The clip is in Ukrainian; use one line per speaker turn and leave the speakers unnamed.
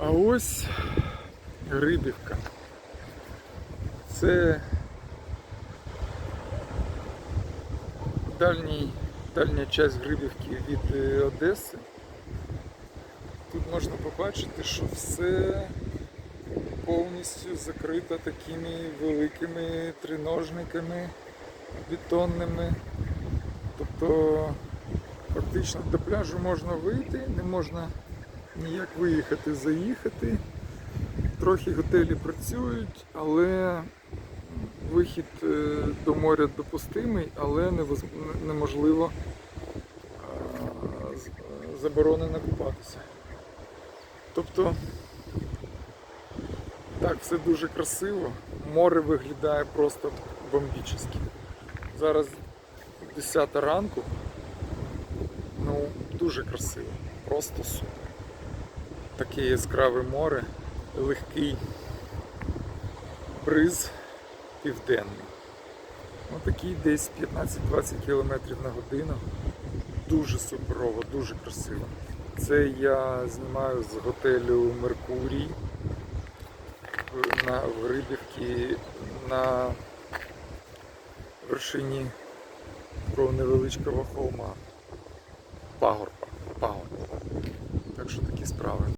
А ось Грибівка. Це дальній, дальня частина Грибівки від е, Одеси. Тут можна побачити, що все повністю закрито такими великими триножниками бетонними. Тобто фактично до пляжу можна вийти, не можна ніяк виїхати, заїхати. Трохи готелі працюють, але вихід е, до моря допустимий, але неможливо е, заборонено купатися. Тобто так, все дуже красиво. Море виглядає просто бомбічно. Зараз 10 ранку. Ну, дуже красиво. Просто супер. Таке яскраве море, легкий бриз південний. Ну, такий десь 15-20 км на годину. Дуже суперово, дуже красиво. Це я знімаю з готелю Меркурій на в Грибівці на вершині такого невеличкого холма. Пагорба. Пагорба. Так що такі справи.